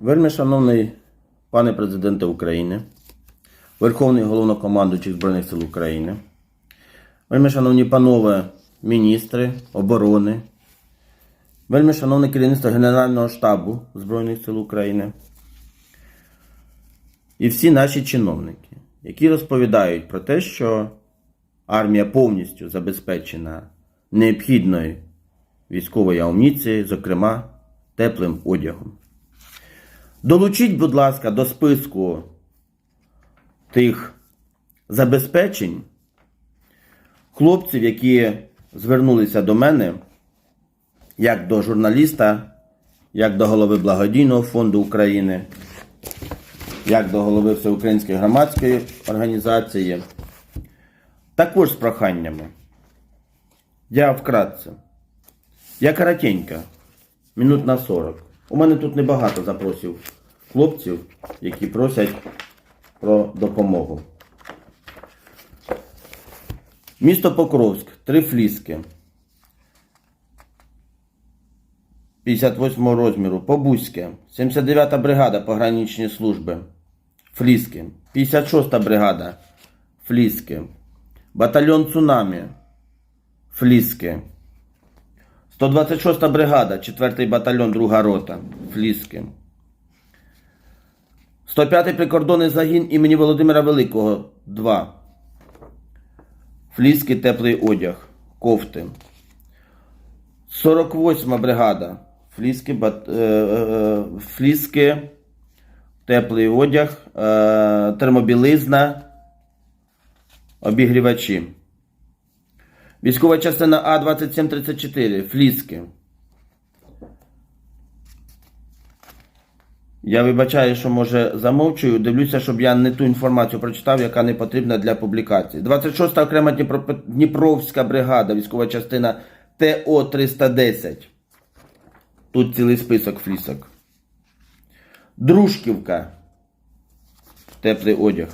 Вельми шановний пане президенте України, Верховний головнокомандуючий Збройних сил України, вельми шановні панове міністри оборони, вельми шановне керівництво Генерального штабу Збройних сил України і всі наші чиновники, які розповідають про те, що армія повністю забезпечена необхідною військовою амуніцією, зокрема теплим одягом. Долучіть, будь ласка, до списку тих забезпечень хлопців, які звернулися до мене як до журналіста, як до голови Благодійного фонду України, як до голови Всеукраїнської громадської організації, також з проханнями. Я вкратце. Я коротенько, минут на 40. У мене тут небагато запросів хлопців, які просять про допомогу. Місто Покровськ, три фліски. 58 розміру, Побузьке, 79-та бригада пограничні служби, Фліски, 56-та бригада, Фліски, батальйон Цунамі, Фліски, 126-та бригада, 4-й батальйон, 2 рота, Фліски. 105-й прикордонний загін імені Володимира Великого, 2. Фліски, теплий одяг, кофти. 48-ма бригада. Фліски, бат, е, е, фліски, теплий одяг, е, термобілизна, обігрівачі. Військова частина А2734. Фліски. Я вибачаю, що може замовчую. Дивлюся, щоб я не ту інформацію прочитав, яка не потрібна для публікації. 26-та окрема Дніпровська бригада, військова частина ТО 310. Тут цілий список флісок. Дружківка. Теплий одяг.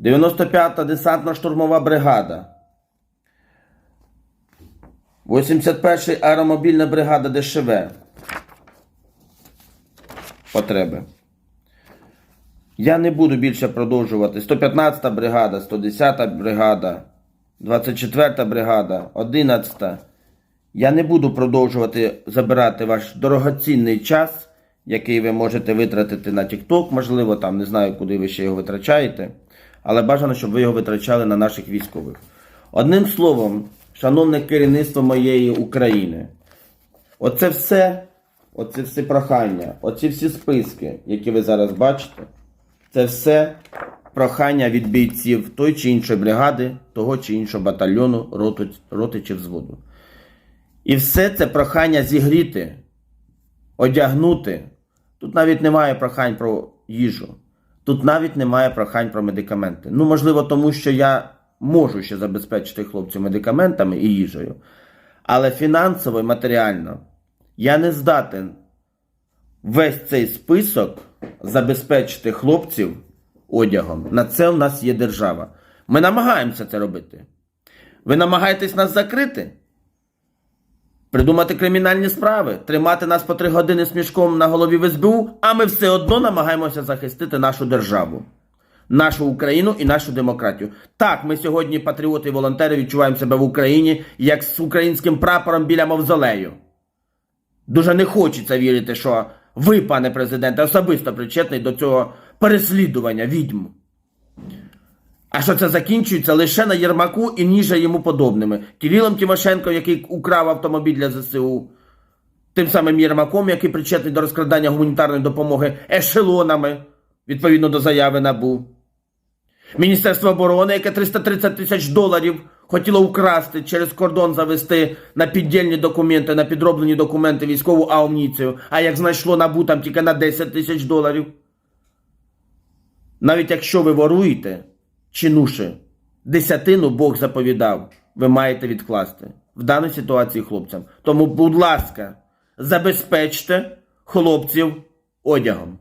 95-та десантно-штурмова бригада. 81-й аеромобільна бригада ДШВ. Потреби. Я не буду більше продовжувати. 115-та бригада, 110-та бригада, 24-та бригада, 11-та. Я не буду продовжувати забирати ваш дорогоцінний час, який ви можете витратити на TikTok, можливо, там не знаю, куди ви ще його витрачаєте. Але бажано, щоб ви його витрачали на наших військових. Одним словом, шановне керівництво моєї України, оце все, оце всі прохання, оці всі списки, які ви зараз бачите, це все прохання від бійців той чи іншої бригади, того чи іншого батальйону, роти, роти чи взводу. І все це прохання зігріти, одягнути. Тут навіть немає прохань про їжу. Тут навіть немає прохань про медикаменти. Ну, можливо, тому що я можу ще забезпечити хлопців медикаментами і їжею. Але фінансово і матеріально я не здатен весь цей список забезпечити хлопців одягом. На це в нас є держава. Ми намагаємося це робити. Ви намагаєтесь нас закрити? Придумати кримінальні справи, тримати нас по три години з мішком на голові в СБУ, а ми все одно намагаємося захистити нашу державу, нашу Україну і нашу демократію. Так, ми сьогодні, патріоти і волонтери, відчуваємо себе в Україні як з українським прапором біля мавзолею. Дуже не хочеться вірити, що ви, пане президенте, особисто причетний до цього переслідування відьм. А що це закінчується лише на Єрмаку і ніже йому подобними. Кирилом Тимошенко, який украв автомобіль для ЗСУ, тим самим Єрмаком, який причетний до розкрадання гуманітарної допомоги ешелонами, відповідно до заяви НАБУ. Міністерство оборони, яке 330 тисяч доларів хотіло украсти через кордон завести на піддільні документи, на підроблені документи військову амуніцію, а як знайшло НАБУ там тільки на 10 тисяч доларів. Навіть якщо ви воруєте, чинуші, десятину Бог заповідав, ви маєте відкласти в даній ситуації хлопцям. Тому, будь ласка, забезпечте хлопців одягом.